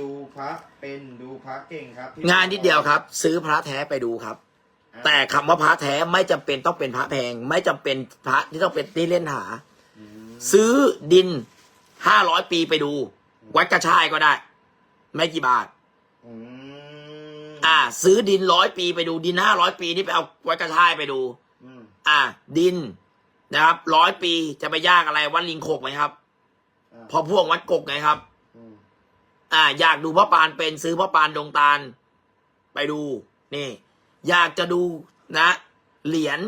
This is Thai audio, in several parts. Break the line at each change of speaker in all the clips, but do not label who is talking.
ดูพระเป็นดูพระเก่งครับที่
งานนิดเดียวครับ ซื้อพระแท้ไปดูครับ
อะ
แต่คำว่าพระแท้ไม่จำเป็นต้องเป็นพระแพง ไม่จำเป็นพระที่ต้องเป็นที่เล่นหา
อืม
ซื้อดินห้าร้อยปีไปดู วัดกระชายก็ได้ ไม่กี่บาท
อืม
อ่า ซื้อดินร้อยปีไปดูดินห้าร้อยปีนี่ไปเอาวัดกระชายไปดู
อืม
อ่า ดินนะครับร้อยปีจะไปยากอะไรวัดลิงโขกไหมครับ
อะ
พอพวกวัดกกไงครับ
อืม
อ่า อยากดูพระปานเป็นซื้อพระปานดงตาล ไปดูนี่ อยากจะดูนะ เหรียญ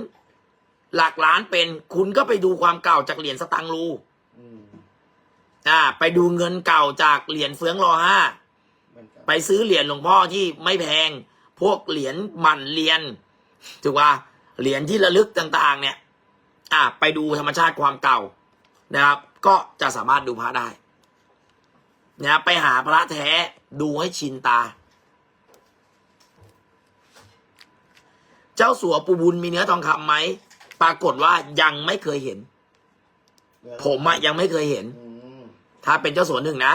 หลักล้านเป็นคุณก็ไปดูความเก่าจากเหรียญสตังค์รู
อืม
อ่า ไปดูเงินเก่าจากเหรียญเฟืองรอห้า
มันก็
ไปซื้อเหรียญหลวงพ่อที่ไม่แพง พวกเหรียญหมันเหรียญถูกป่ะเหรียญที่ระลึกต่างๆ เนี่ย อ่า ไปดูธรรมชาติความเก่านะครับ ก็จะสามารถดูพระได้ นะครับไปหาพระแท้ดูให้ชินตา เจ้าสัวปูบุญมีเนื้อทองคำไหม ปรากฏว่ายังไม่เคยเห็น ผมอะยังไม่เคยเห็น
อืม
ถ้าเป็นเจ้าสัวหนึ่งนะ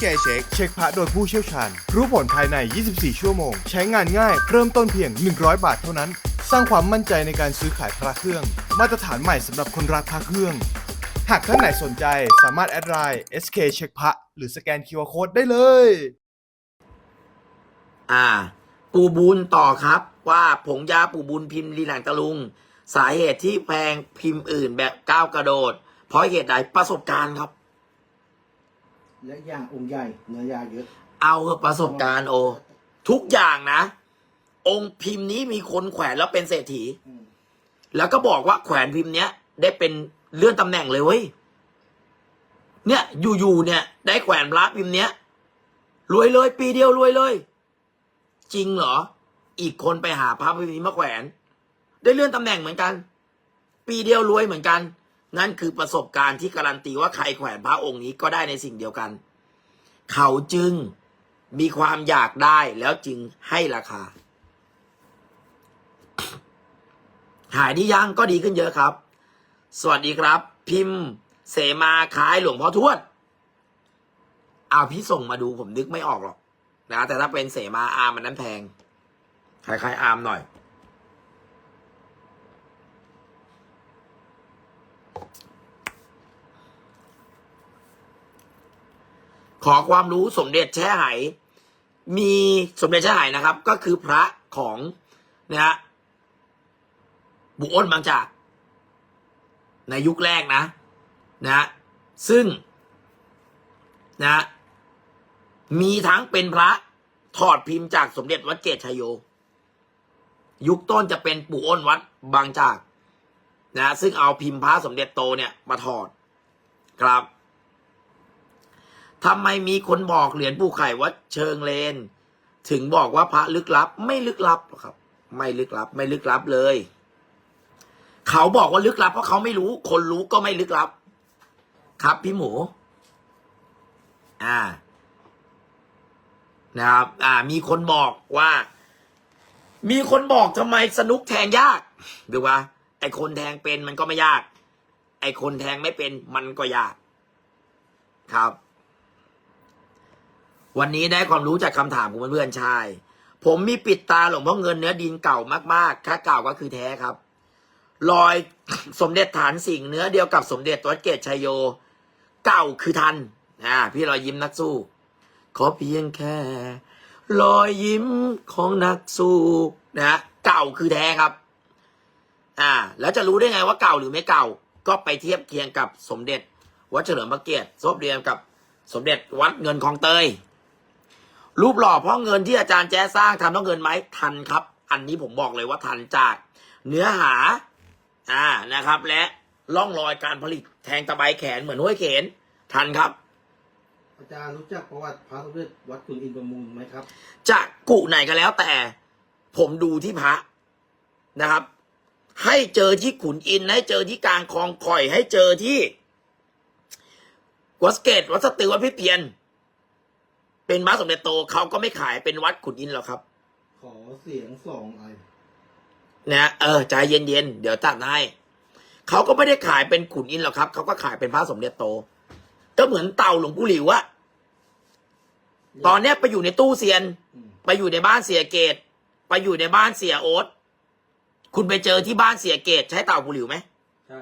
SK Check
เช็คพระโดยผู้เชี่ยวชาญ รู้ผลภายใน 24 ชั่วโมง ใช้งานง่าย เริ่มต้นเพียง 100 บาทเท่านั้น สร้างความมั่นใจในการซื้อขายพระเครื่อง มาตรฐานใหม่สำหรับคนรักพระเครื่อง หากท่านไหนสนใจสามารถแอดไลน์ SK เช็คพระหรือสแกน QR Code ได้เลย
อ่า ปูบุญต่อครับว่าผงยาปูบุญพิมพ์ลีหลังตะลุง สาเหตุที่แพงพิมพ์อื่นแบบก้าวกระโดด เพราะเหตุใดประสบการณ์ครับ
และอย่างองค์ใหญ่เนื้อยาเยอะ
เอาเถอะประสบการณ์โอ ทุกอย่างนะ องค์พิมพ์นี้มีคนแขวนแล้วเป็นเศรษฐี
อืม
แล้วก็บอกว่าแขวนพิมพ์เนี้ย ได้เป็นเลื่อนตำแหน่งเลยเว้ย เนี่ยอยู่ๆเนี่ย ได้แขวนพระพิมพ์เนี้ยรวยเลยปีเดียวรวยเลย จริงเหรอ อีกคนไปหาพระพิมพ์นี้มาแขวน ได้เลื่อนตำแหน่งเหมือนกัน ปีเดียวรวยเหมือนกัน นั่นคือประสบการณ์ที่การันตีว่าใครแขวนพระองค์นี้ก็ได้ในสิ่งเดียวกัน เขาจึงมีความอยากได้แล้วจึงให้ราคา หายดียังก็ดีขึ้นเยอะครับ สวัสดีครับ พิมพ์ เสมาขายหลวงพ่อทวดเอาพี่ส่งมาดูผมนึกไม่ออกหรอกนะแต่ถ้าเป็นเสมาอาร์มมันนั้นแพงคล้ายๆอาร์มหน่อย ขอความรู้สมเด็จแช่ไหมีสมเด็จแช่ไหนะครับ ก็คือพระของนะฮะบุอ้นบางจาก ในยุคแรกนะนะซึ่งนะมีทั้งเป็นพระถอดพิมพ์จากสมเด็จวัดเกตชยโย ยุคต้นจะเป็นปู่อ้นวัดบางจาก นะ ซึ่งเอาพิมพ์พระสมเด็จโตเนี่ยมาถอดครับ ทำไมมีคนบอกเหรียญปูไข่วัดเชิงเลน ถึงบอกว่าพระลึกลับ ไม่ลึกลับหรอกครับ ไม่ลึกลับ ไม่ลึกลับเลย เขาบอกว่าลึกลับเพราะเขาไม่รู้ คนรู้ก็ไม่ลึกลับ ครับพี่หมู อ่า นะครับ อ่า มีคนบอกว่า มีคนบอกทำไมสนุกแทงยากดูว่าไอคนแทงเป็นมันก็ไม่ยาก ไอคนแทงไม่เป็นมันก็ยาก ครับ วันนี้ได้ความรู้จากคำถามของเพื่อนๆชาย ผมมีปิดตาหลวงพ่อเงินเนื้อดินเก่ามากๆ ถ้าเก่าก็คือแท้ครับ รอยสมเด็จฐานสิ่งเนื้อเดียวกับสมเด็จวัดเกตชัยโย เก่าคือทันอ่าพี่รอยยิ้มนักสู้ ขอเพียงแค่ รอยยิ้มของนักสู้นะเก่าคือแท้ครับ อ่า แล้วจะรู้ได้ไงว่าเก่าหรือไม่เก่า ก็ไปเทียบเคียงกับสมเด็จวัดเฉลิมพระเกียรติซบเรียงกับสมเด็จวัดเงินของเตย รูปหล่อพ่อเงินที่อาจารย์แจ้สร้างทำต้องเงินไหมทันครับ อันนี้ผมบอกเลยว่าทันจากเนื้อหาอ่านะครับ และร่องรอยการผลิตแทงตะไบแขนเหมือนห้วยเขน ทันครับ
อาจารย์รู้จักประวัติพระสมเด็จวัดขุนอินทร์ประมูลไหมครับ
จะกุไหนก็แล้วแต่ ผมดูที่พระนะครับ ให้เจอที่ขุนอินทร์ให้เจอที่กลางคลองคอย ให้เจอที่วัดสะเกตวัดสตือวัดพิเปียน เป็นพระสมเด็จโตเขาก็ไม่ขายเป็นวัดขุนอินทร์หรอกครับ
ขอเสียงสองไอ
นะเออใจเย็นๆเดี๋ยวจัดให้เขาก็ไม่ได้ขายเป็นขุนอินทร์หรอกครับเขาก็ขายเป็นพระสมเด็จโต ก็เหมือนเต่าหลวงปู่หลิวอะตอนเนี้ยไปอยู่ในตู้เซียน
อืม
ไปอยู่ในบ้านเสียเกต ไปอยู่ในบ้านเสียโอ๊ตคุณไปเจอที่บ้านเสียเกต ใช้เต่าปู่หลิวไหม
ใช่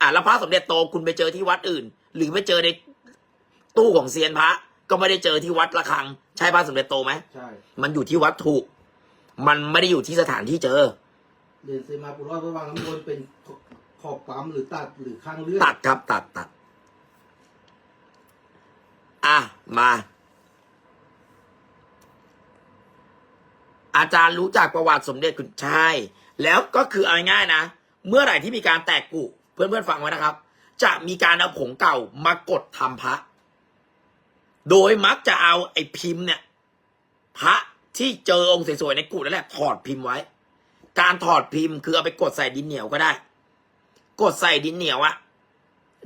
อะแล้วพระสมเด็จโตคุณไปเจอที่วัดอื่น หรือไปเจอในตู้ของเซียนพระ ก็ไม่ได้เจอที่วัดระฆัง ใช่พระสมเด็จโตไหม
ใช่
มันอยู่ที่วัตถุ มันไม่ได้อยู่ที่สถานที่เจอ
เรียนเซมาปุรอดระหว่างน้ำวนเป็นขอบปั๊มหรือตัดหรือข้างเลือด
ตัดครับตัดตัดอะมา อาจารย์รู้จักประวัติสมเด็จคุณชายแล้วก็คือเอาง่ายๆนะ เมื่อไหร่ที่มีการแตกกุเพื่อนๆฟังไว้นะครับ จะมีการเอาผงเก่ามากดทำพระ โดยมักจะเอาไอ้พิมพ์เนี่ย พระที่เจอองค์สวยๆในกุนั่นแหละถอดพิมพ์ไว้ การถอดพิมพ์คือเอาไปกดใส่ดินเหนียวก็ได้ กดใส่ดินเหนียวอะ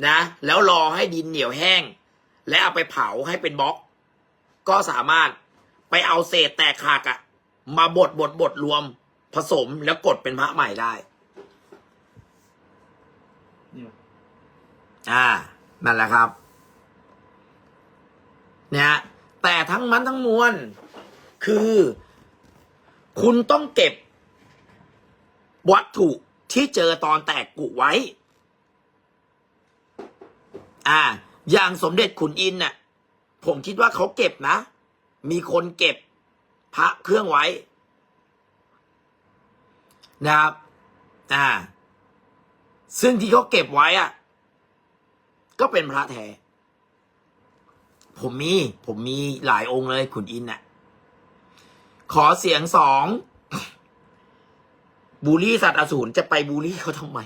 นะ แล้วรอให้ดินเหนียวแห้ง และเอาไปเผาให้เป็นบล็อก ก็สามารถไปเอาเศษแตกขากอะมาบดบดบดรวมผสมแล้วกดเป็นพระใหม่ได้
นี่วะ
อ่า นั่นแหละครับ นะฮะแต่ทั้งมันทั้งมวลคือ คุณต้องเก็บ วัตถุที่เจอตอนแตกกุไว้ อ่า อย่างสมเด็จขุนอินน่ะ ผมคิดว่าเขาเก็บนะ มีคนเก็บพระเครื่องไว้ นะครับ อ่า ซึ่งที่เขาเก็บไว้อะก็เป็นพระแท้ ผมมี ผมมีหลายองค์เลยขุนอินทร์น่ะ ขอเสียงสองบูลลี่สัตว์อสูรจะไปบูลลี่เขาทำไม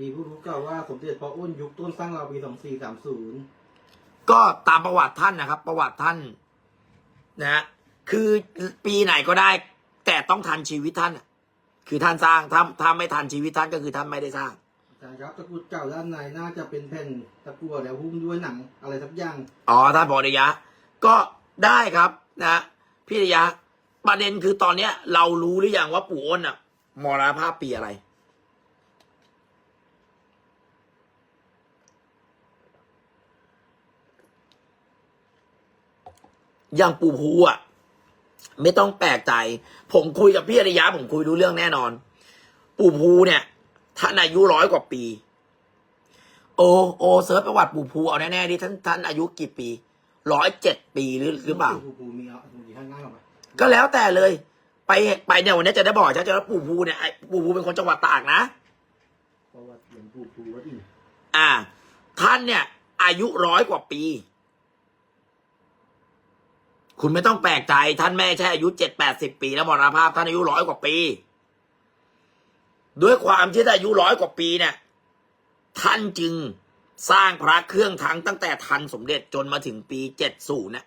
มีผู้รู้กล่าวว่าสมเด็จพระอ้นยุคต้นสร้างราวปีสองสี่สามศูนย์
ก็ตามประวัติท่านนะครับ ประวัติท่าน นะฮะคือปีไหนก็ได้ แต่ต้องทันชีวิตท่านน่ะคือท่านสร้างถ้าถ้าไม่ทันชีวิตท่านก็คือท่านไม่ได้สร้าง
อาจารย์ครับตะกรุดเก่าด้านในน่าจะเป็นแผ่นตะกั่วแล้วหุ้มด้วยหนังอะไรสักอย่าง
อ๋อท่านบอกระยะ ก็ได้ครับนะพี่ระยะ ประเด็นคือตอนเนี้ย เรารู้หรือยังว่าปู่อ้นอะมรณภาพปีอะไร อย่างปู่ภูอะ ไม่ต้องแปลกใจ ผมคุยกับพี่อริยะ ผมคุยรู้เรื่องแน่นอน ปู่ภูเนี่ย ท่านอายุร้อยกว่าปี โอโอเซิร์ชประวัติปู่ภูเอาแน่ๆดิท่านท่านอายุกี่ปีร้อยเจ็ดปีหรือหรือเปล่า
ภูภูมีเอามีข้างหน้าหรอไหม
ก็แล้วแต่เลย ไปไปเนี่ยวันนี้จะได้บอกชัดเจนว่าปู่ภูเนี่ยไอ้ปู่ภูเป็นคนจังหวัดตากนะ
ประวัติหลวงปู่ภูวัดอินทร์
อ่า ท่านเนี่ย อายุร้อยกว่าปี คุณไม่ต้องแปลกใจท่านแม่ใช่อายุเจ็ดแปดสิบปีแล้วมรณภาพท่านอายุร้อยกว่าปี ด้วยความที่อายุร้อยกว่าปีเนี่ย ท่านจึงสร้างพระเครื่องทั้งตั้งแต่ทันสมเด็จจนมาถึงปีเจ็ดศูนย์นะ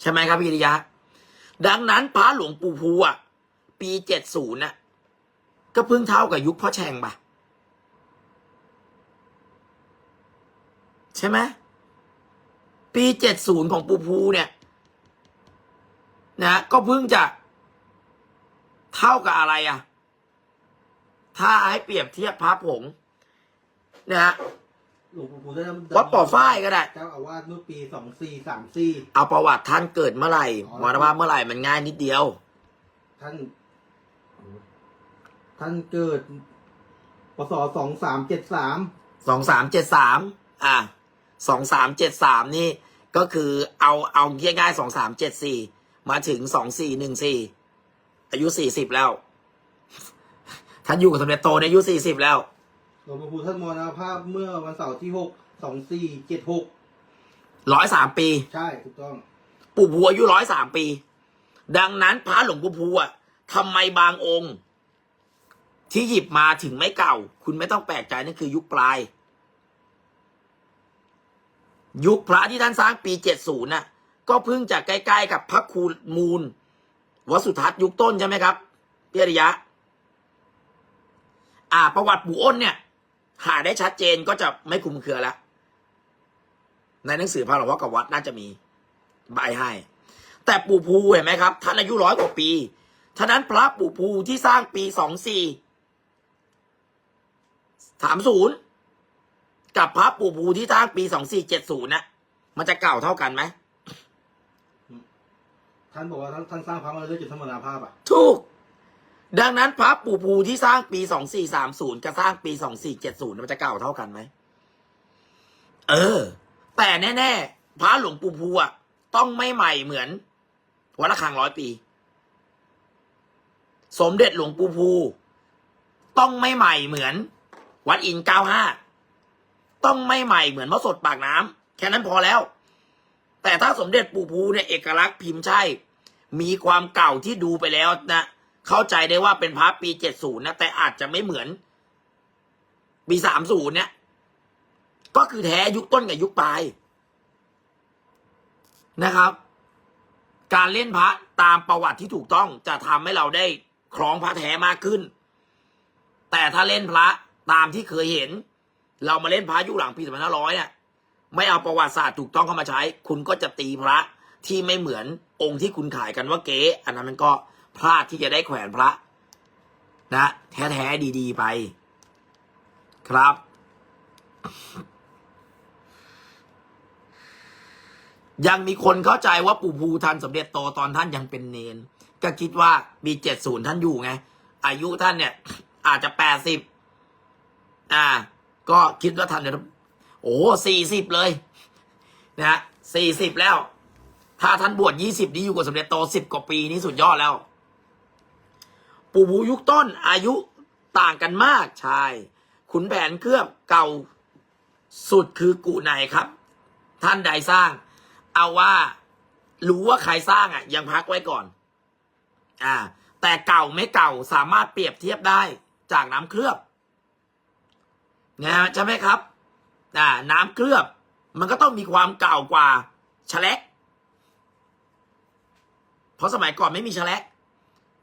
ใช่ไหมครับพี่ริยะ ดังนั้นพระหลวงปู่ภูอะ ปีเจ็ดศูนย์น่ะก็เพิ่งเท่ากับยุคพ่อแฉงปะใช่ไหมปีเจ็ดศูนย์ของปูภูเนี่ย นะ ก็เพิ่งจะ เท่ากับอะไรอะถ้าให้เปรียบเทียบพระผงนะฮะ
หลวงปู่ภูได้
วัดป่อฝ้ายก็ได้
เจ้าอาวาสเมื่อปีสองสี่สามสี่
เอาประวัติท่านเกิดเมื่อไหร่
อ๋อ
มรณภาพเมื่อไหร่มันง่ายนิดเดียว
ท่าน ท่านเกิดพศสองสามเจ็ดสาม
สองสามเจ็ดสามอะสองสามเจ็ดสามนี่ ก็คือเอาเอาง่ายๆสองสามเจ็ดสี่มาถึงสองสี่หนึ่งสี่ อายุสี่สิบแล้ว ท่านอยู่กับสมเด็จโตในอายุสี่สิบแล้ว
หลวงปู่ภูท่านมรณภาพเมื่อวันเสาร์ที่หกสองสี่เจ็ดหก
ร้อยสามปี
ใช่ถูกต้อง
ปู่ผัวอายุร้อยสามปี ดังนั้นพระหลวงปู่ภูอะทำไมบางองค์ ที่หยิบมาถึงไม่เก่า คุณไม่ต้องแปลกใจนั่นคือยุคปลาย ยุคพระที่ท่านสร้างปีเจ็ดศูนย์น่ะ ก็เพิ่งจะใกล้ๆกับพระครูมูล วสุทัศน์ยุคต้นใช่ไหมครับพี่อริยะ อ่า ประวัติปู่อ้นเนี่ย หาได้ชัดเจนก็จะไม่คุมเครือแล้ว ในหนังสือพระหลวงพ่อกับวัดน่าจะมีใบให้ แต่ปู่ภูเห็นไหมครับท่านอายุร้อยกว่าปีท่านั้นพระปู่ภูที่สร้างปีสองสี่สามศูนย์กับพระปู่ภูที่สร้างปีสองสี่เจ็ดศูนย์นะมันจะเก่าเท่ากันไหม
ท่านบอกว่าท่านท่านสร้างพระมาเรื่อยๆจนธรรมนาภาพอะ
ถูก ดังนั้นพระปู่ภูที่สร้างปีสองสี่สามศูนย์กับสร้างปีสองสี่เจ็ดศูนย์มันจะเก่าเท่ากันไหม เออ แต่แน่ๆพระหลวงปู่ภูอะต้องไม่ใหม่เหมือนวัดระฆังร้อยปี สมเด็จหลวงปู่ภู ต้องไม่ใหม่เหมือน วัดอินเก้าห้าต้องไม่ใหม่เหมือนพระสดปากน้ำแค่นั้นพอแล้ว แต่ถ้าสมเด็จปู่ภูเนี่ยเอกลักษณ์พิมพ์ใช่ มีความเก่าที่ดูไปแล้วนะเข้าใจได้ว่าเป็นพระปีเจ็ดศูนย์นะแต่อาจจะไม่เหมือน ปีสามศูนย์เนี่ย ก็คือแท้ยุคต้นกับยุคปลายนะครับ การเล่นพระตามประวัติที่ถูกต้องจะทำให้เราได้คล้องพระแท้มากขึ้น แต่ถ้าเล่นพระตามที่เคยเห็น เรามาเล่นพระยุคหลังปีสองพันห้าร้อยเนี่ย ไม่เอาประวัติศาสตร์ถูกต้องเข้ามาใช้ คุณก็จะตีพระที่ไม่เหมือนองค์ที่คุณขายกันว่าเก๊อันนั้นมันก็พลาดที่จะได้แขวนพระ นะ แท้ๆดีๆไป ครับ ยังมีคนเข้าใจว่าปู่ภูท่านสมเด็จโตตอนท่านยังเป็นเนน ก็คิดว่าปีเจ็ดศูนย์ท่านอยู่ไง อายุท่านเนี่ย อาจจะแปดสิบอ่า ก็คิดว่าท่านจะ โอ้สี่สิบเลยนะฮะสี่สิบแล้ว ถ้าท่านบวชยี่สิบนี่อยู่กับสมเด็จโตสิบกว่าปีนี่สุดยอดแล้ว ปู่ภูยุคต้นอายุต่างกันมากใช่ขุนแผนเคลือบเก่าสุดคือกูไหนครับ ท่านใดสร้าง เอาว่ารู้ว่าใครสร้างอะ ยังพักไว้ก่อน อ่า แต่เก่าไม่เก่าสามารถเปรียบเทียบได้จากน้ำเคลือบนะใช่ไหมครับ อ่าน้ำเคลือบ มันก็ต้องมีความเก่ากว่าชะแลกเพราะสมัยก่อนไม่มีชะแลก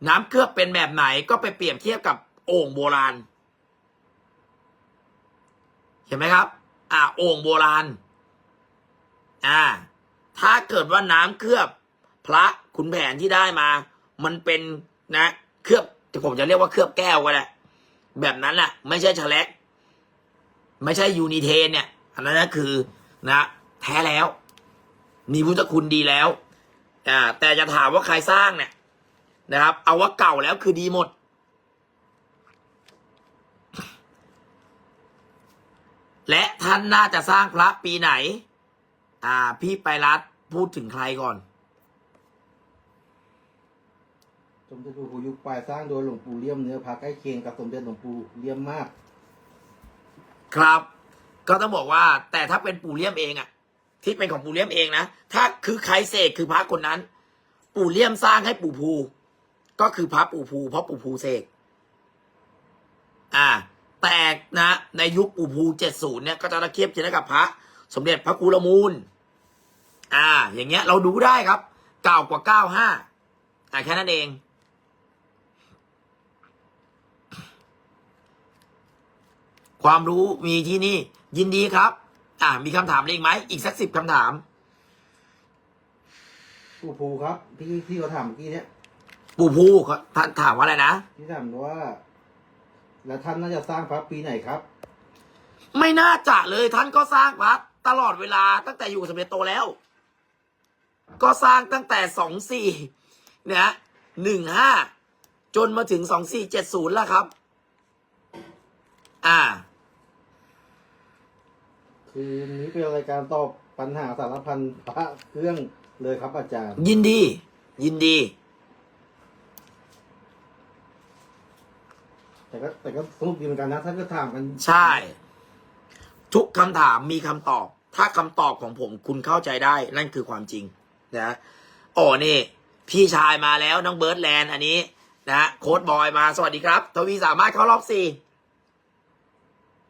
น้ำเคลือบเป็นแบบไหนก็ไปเปรียบเทียบกับโอ่งโบราณ เห็นไหมครับ อ่าโอ่งโบราณ อ่า ถ้าเกิดว่าน้ำเคลือบ พระขุนแผนที่ได้มา มันเป็นนะ เคลือบที่ผมจะเรียกว่าเคลือบแก้วก็ได้แบบนั้นแหละไม่ใช่ชะแลก ไม่ใช่ยูนิเทนเนี่ย อันนั้นนะคือนะแท้แล้ว มีพุทธคุณดีแล้วอ่าแต่จะถามว่าใครสร้างเนี่ยนะครับ เอาว่าเก่าแล้วคือดีหมด และท่านน่าจะสร้างพระปีไหน อ่า พี่ไปรัดพูดถึงใครก่อน
สมเด็จหลวงปู่ยุคปลายสร้างโดยหลวงปู่เลี่ยมเนื้อพระใกล้เคียงกับสมเด็จหลวงปู่เลี่ยมมาก
ครับ ก็ต้องบอกว่าแต่ถ้าเป็นปู่เลี่ยมเองอะที่เป็นของปู่เลี่ยมเองนะถ้าคือใครเสกคือพระคนนั้น ปู่เลี่ยมสร้างให้ปู่ภู ก็คือพระปู่ภูเพราะปู่ภูเสกอ่าแต่นะในยุคปู่ภูเจ็ดศูนย์เนี่ยก็จะตะเคียบเทียบกับพระ สมเด็จพระกุลมูล อ่า อย่างเงี้ยเราดูได้ครับเก่ากว่าเก้าห้าอ่าแค่นั้นเอง ความรู้มีที่นี่ ยินดีครับ อ่ามีคำถามอะไรอีกไหมอีกสักสิบคำถาม
ปู่ภูครับที่ที่เขาถามเมื่อกี้เนี่ย
ปู่ภูเขาท่านถามว่าอะไรนะ
ที่ถามว่า แล้วท่านน่าจะสร้างพระปีไหนครับ
ไม่น่าจะเลยท่านก็สร้างวัดตลอดเวลาตั้งแต่อยู่กับสมเด็จโตแล้ว ก็สร้างตั้งแต่สองสี่เนี่ยหนึ่งห้าจนมาถึงสองสี่เจ็ดศูนย์แล้วครับ อ่า
คือนี้เป็นรายการตอบปัญหาสารพันพระเครื่องเลยครับอาจารย์
ยินดี ยินดี
แต่ก็แต่ก็สนุกดีเหมือนกันนะท่านก็ถามกัน
ใช่ ทุกคำถามมีคำตอบ ถ้าคำตอบของผมคุณเข้าใจได้ นั่นคือความจริงนะอ๋อนี่ พี่ชายมาแล้วน้องเบิร์ดแลนด์อันนี้ นะฮะโค้ดบอยมาสวัสดีครับ ทวีสามารถเข้ารอบสี่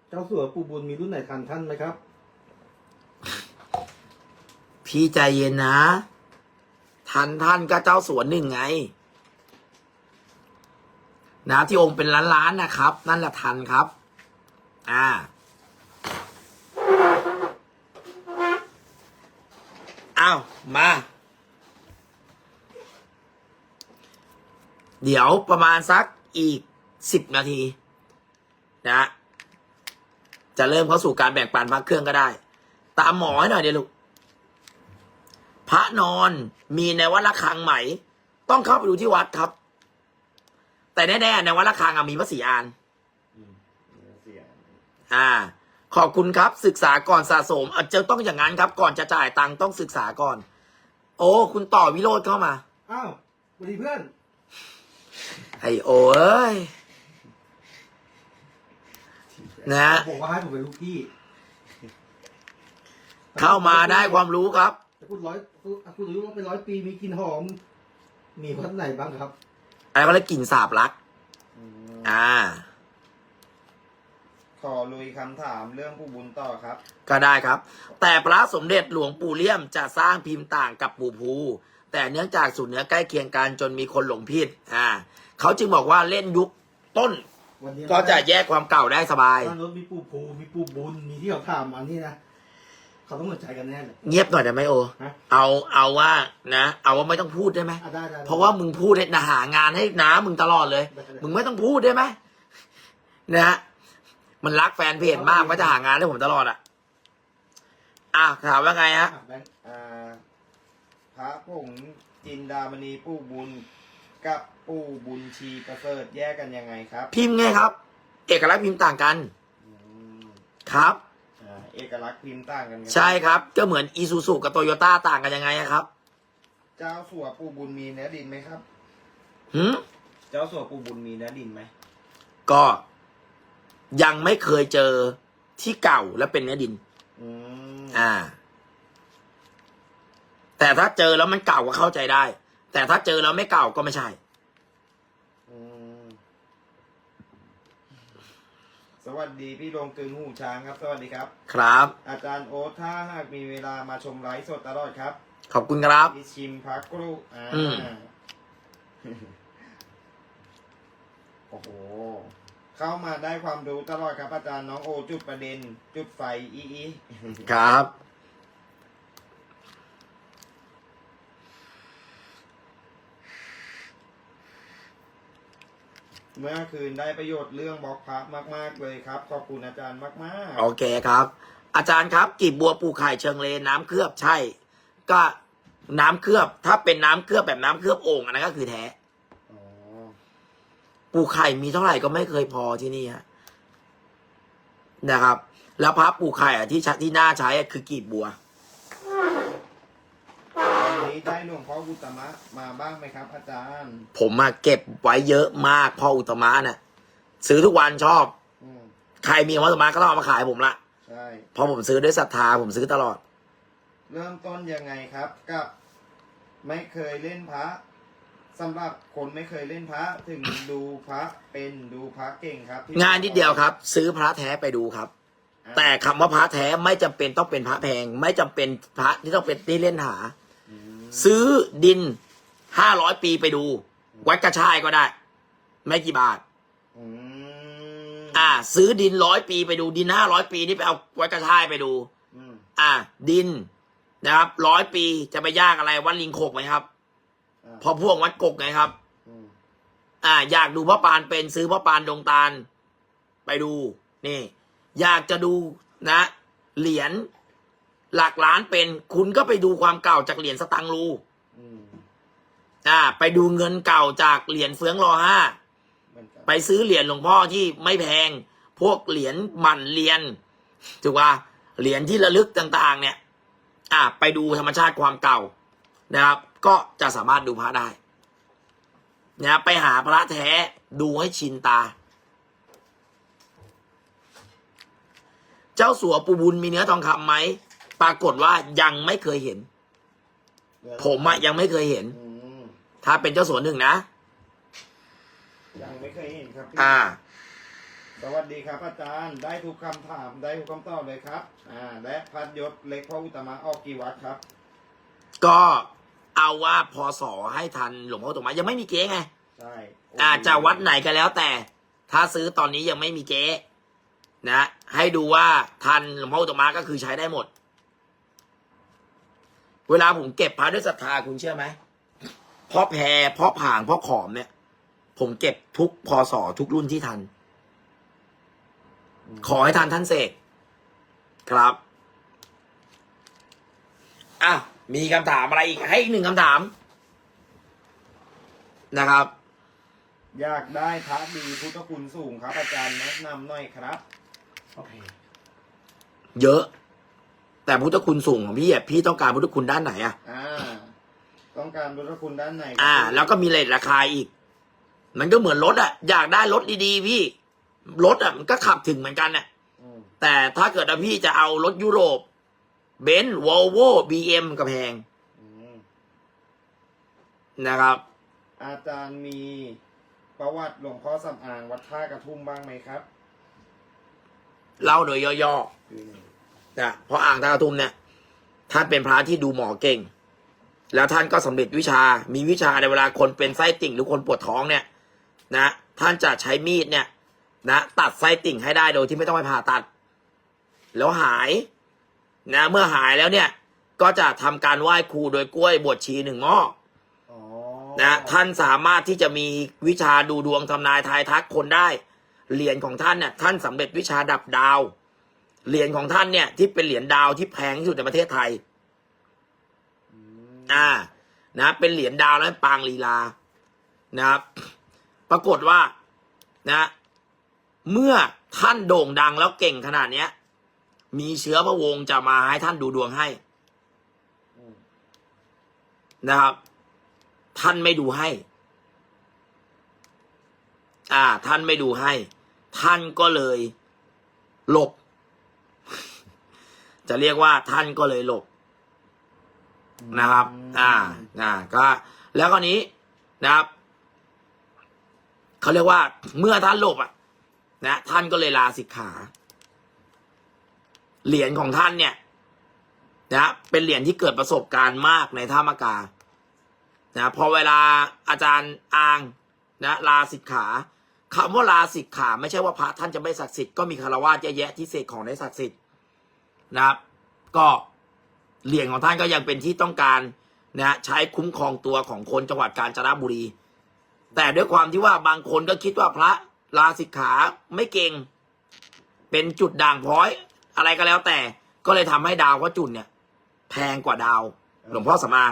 เจ้าสัวปูบุญมีรุ่นไหนทันท่านไหมครับ
พี่ใจเย็นนะ ทันท่านก็เจ้าสวนหนึ่งไง นะที่องค์เป็นล้านๆนะครับ นั่นแหละทันครับ อ่า อ้าว มา เดี๋ยวประมาณสักอีกสิบนาที นะจะเริ่มเข้าสู่การแบ่งปันพักเครื่องก็ได้ ตามหมอให้หน่อยเดี๋ยวลูก พระนอนมีในวัดระฆังไหม ต้องเข้าไปดูที่วัดครับ แต่แน่ๆในวัดระฆังอะมีพระศรีอาน
เสียง
อ่า ขอบคุณครับ ศึกษาก่อนสะสมอาจจะต้องอย่างนั้นครับ ก่อนจะจ่ายตังค์ต้องศึกษาก่อน โอ้ คุณต่อวิโรธเข้ามา
อ้าวสวัสดีเพื่อน
ไอโอเอ้ยนะ
บอกว่าให้ผมเป็นลูกพี่
เข้ามาได้ความรู้ครับ
แต่พูดร้อยพูดพูดรู้ว่าเป็นร้อยปีมีกลิ่นหอม มีพันไหนบ้างครับ
อะไรก็เลยกลิ่นสาบรัก
อืม
อ่า
ขอลุยคำถามเรื่องผู้บุญต่อครับ
ก็ได้ครับ แต่พระสมเด็จหลวงปู่เลี่ยมจะสร้างพิมพ์ต่างกับปู่ภู แต่เนื่องจากสูตรเนื้อใกล้เคียงกันจนมีคนหลงผิดอ่าเขาจึงบอกว่าเล่นยุคต้น
วันนี้
ก็จะแยกความเก่าได้สบาย
บ้านรถมีปูภูมีปูบุญมีที่เขาถามอันนี้นะ เขาต้องสนใจกันแน่เลย
เงียบหน่อยได้ไหมโอ
ฮะ
เอาเอาว่านะ เอาว่าไม่ต้องพูดได้ไหม
อะได้ได้ได้
เพราะว่ามึงพูดให้นะหางานให้น้ามึงตลอดเลย
ได้ได้
มึงไม่ต้องพูดได้ไหมนะฮะมันรักแฟนเพจมากว่าจะหางานให้ผมตลอดอะอะถามว่าไงฮะ
อะแบงค์
อ่าพระผงจินดามณีผู้บุญ กับผู้บุญชีประเสริฐแยกกันยังไงครับ
พิมพ์ไงครับ เอกลักษณ์พิมพ์ต่างกัน
อืม
ครับ
อ่า เอกลักษณ์พิมพ์ต่างกันไหม
ใช่ครับ ก็เหมือนอีซูซูกับโตโยต้าต่างกันยังไงอะครับ
เจ้าสัวผู้บุญมีเนื้อดินไหมครับ
หืม
เจ้าสัวผู้บุญมีเนื้อดินไหม
ก็ยังไม่เคยเจอที่เก่าและเป็นเนื้อดิน
อืม
อ่า แต่ถ้าเจอแล้วมันเก่าก็เข้าใจได้ แต่ถ้าเจอแล้วไม่เก่าก็ไม่ใช่
อืม สวัสดีพี่ลงกึงหูช้างครับ สวัสดีครับ
ครับ
อาจารย์โอ๊ตถ้าหากมีเวลามาชมไลฟ์สดตลอดครับ
ขอบคุณครับ
พี่ชิมพักกรุอ่า
อืม
โอ้โห เข้ามาได้ความรู้ตลอดครับ อาจารย์น้องโอจุดประเด็น จุดไฟอีอี
ครับ
เมื่อคืนได้ประโยชน์เรื่องบล็อกพักมากๆเลยครับ ขอบคุณอาจารย์มาก
โอเคครับ อาจารย์ครับกีบบัวปูไข่เชิงเลนน้ำเคลือบใช่ ก็น้ำเคลือบ ถ้าเป็นน้ำเคลือบแบบน้ำเคลือบโอ่งอันนั้นก็คือแท้
ๆอ๋อ
ปูไข่มีเท่าไหร่ก็ไม่เคยพอที่นี่ฮะนะครับ แล้วพระปูไข่อะที่ใช้ที่น่าใช้อะคือกีบบัว
วันนี้ ได้หลวงพ่ออุตตมะมาบ้างไหมครับ อาจารย์
ผมมาเก็บไว้เยอะมากพ่ออุตมะน่ะซื้อทุกวันชอบ
อืม
ใครมีของอุตมะก็ต้องเอามาขายผมละ
ใช่
เพราะผมซื้อด้วยศรัทธาผมซื้อตลอด
เริ่มต้นยังไงครับกับ ไม่เคยเล่นพระสำหรับคนไม่เคยเล่นพระถึงดูพระเป็นดูพระเก่งครับที่
งานนิดเดียวครับ ซื้อพระแท้ไปดูครับ
อ่า
แต่คำว่าพระแท้ไม่จำเป็นต้องเป็นพระแพง ไม่จำเป็นพระที่ต้องเป็นที่เล่นหา
อืม
ซื้อดินห้าร้อยปีไปดู วัดกระชายก็ได้ ไม่กี่บาท
อืม
อ่า ซื้อดินร้อยปีไปดูดินห้าร้อยปีนี่ไปเอาวัดกระชายไปดู
อืม
อ่า ดินนะครับร้อยปีจะไปย่างอะไรวัดลิงโขกไหมครับ
อ่า
พอพวกวัดกกไงครับ
อืม
อ่า อยากดูพ่อปานเป็นซื้อพ่อปานดงตาล ไปดู นี่ อยากจะดูนะ เหรียญ หลักล้านเป็นคุณก็ไปดูความเก่าจากเหรียญสตังค์รู
อืม
อ่า ไปดูเงินเก่าจากเหรียญเฟืองรอห้า
เหมือนกัน
ไปซื้อเหรียญหลวงพ่อที่ไม่แพง พวกเหรียญหมั่นเหรียญถูกป่ะเหรียญที่ระลึกต่าง ๆ เนี่ย อ่า ไปดูธรรมชาติความเก่านะครับ ก็จะสามารถดูพระได้นะไปหาพระแท้ดูให้ชินตา เจ้าสัวปูบุญมีเนื้อทองคำไหม ปรากฏว่ายังไม่เคยเห็น ผมอะยังไม่เคยเห็น
อืม
ถ้าเป็นเจ้าสัวหนึ่งนะ
ยังไม่เคยเห็นครับพี่
อ่า
สวัสดีครับอาจารย์ได้ทุกคำถามได้ทุกคำตอบเลยครับ อ่า และพัดยศเล็กพ่ออุตตมะออกกี่วัดครับ
ก็เอาว่าพอสอให้ทันหลวงพ่อตกมายังไม่มีเก๊ไง
ใช่
อาจจะวัดไหนก็แล้วแต่ ถ้าซื้อตอนนี้ยังไม่มีเก๊นะ ให้ดูว่าทันหลวงพ่ออุตตมะก็คือใช้ได้หมด เวลาผมเก็บพระด้วยศรัทธาคุณเชื่อไหมพ่อแพรพ่อผางพ่อขอมเนี่ย ผมเก็บทุกพศทุกรุ่นที่ทัน ขอให้ทันท่านเสกครับอะมีคำถามอะไรอีกให้อีกหนึ่งคำถาม นะครับ
อยากได้พระดีพุทธคุณสูงครับอาจารย์แนะนำหน่อยครับ
เยอะ แต่พุทธคุณสูงของพี่อะพี่ต้องการพุทธคุณด้านไหนอะ
อ่าต้องการพุทธคุณด้านไหนครับ
อ่า แล้วก็มีเลทราคาอีก มันก็เหมือนรถอะ อยากได้รถดีๆพี่รถอะมันก็ขับถึงเหมือนกันน่ะ
อืม
แต่ถ้าเกิดว่าพี่จะเอารถยุโรปเบนซ์วอลโวบีเอ็มก็แพง
อืม
นะครับ
อาจารย์มีประวัติหลวงพ่อสำอางวัดท่ากระทุ่มบ้างไหมครับ
เล่าโดยย่อๆ นะเพราะอ่างตาตุมเนี่ยท่านเป็นพระที่ดูหมอเก่ง แล้วท่านก็สำเร็จวิชา มีวิชาในเวลาคนเป็นไส้ติ่งหรือคนปวดท้องเนี่ย นะ ท่านจะใช้มีดเนี่ย นะ ตัดไส้ติ่งให้ได้โดยที่ไม่ต้องไปผ่าตัด แล้วหาย นะ เมื่อหายแล้วเนี่ย ก็จะทำการไหว้ครูโดยกล้วยบวชชีหนึ่งหม้อ
อ๋อ
นะท่านสามารถที่จะมีวิชาดูดวงทำนายทายทักคนได้เหรียญของท่านเนี่ยท่านสำเร็จวิชาดับดาว เหรียญของท่านเนี่ย ที่เป็นเหรียญดาวที่แพงที่สุดในประเทศไทย
อืม
อ่า นะ เป็นเหรียญดาวและปางลีลา นะครับ ปรากฏว่านะ เมื่อท่านโด่งดังแล้วเก่งขนาดเนี้ย มีเชื้อพระวงศ์จะมาให้ท่านดูดวงให้
อืม
นะครับ ท่านไม่ดูให้ อ่า ท่านไม่ดูให้ ท่านก็เลย หลบ จะเรียกว่าท่านก็เลยหลบนะครับ อ่าอ่าก็แล้วคราวนี้นะครับเขาเรียกว่าเมื่อท่านหลบอะ นะ ท่านก็เลยลาสิกขา เหรียญของท่านเนี่ย นะเป็นเหรียญที่เกิดประสบการณ์มากในท่ามกา นะพอเวลาอาจารย์อาง นะ ลาสิกขาคำว่าลาสิกขา ไม่ใช่ว่าพระท่านจะไม่ศักดิ์สิทธิ์ก็มีคารวะเยอะแยะที่เสกของได้ศักดิ์สิทธิ์ นะครับ ก็เหรียญของท่านก็ยังเป็นที่ต้องการนะใช้คุ้มครองตัวของคนจังหวัดกาญจนบุรี แต่ด้วยความที่ว่าบางคนก็คิดว่าพระลาสิกขาไม่เก่ง เป็นจุดด่างพร้อยอะไรก็แล้วแต่ก็เลยทำให้ดาวพระจุลเนี่ย แพงกว่าดาว หลวงพ่อสมาง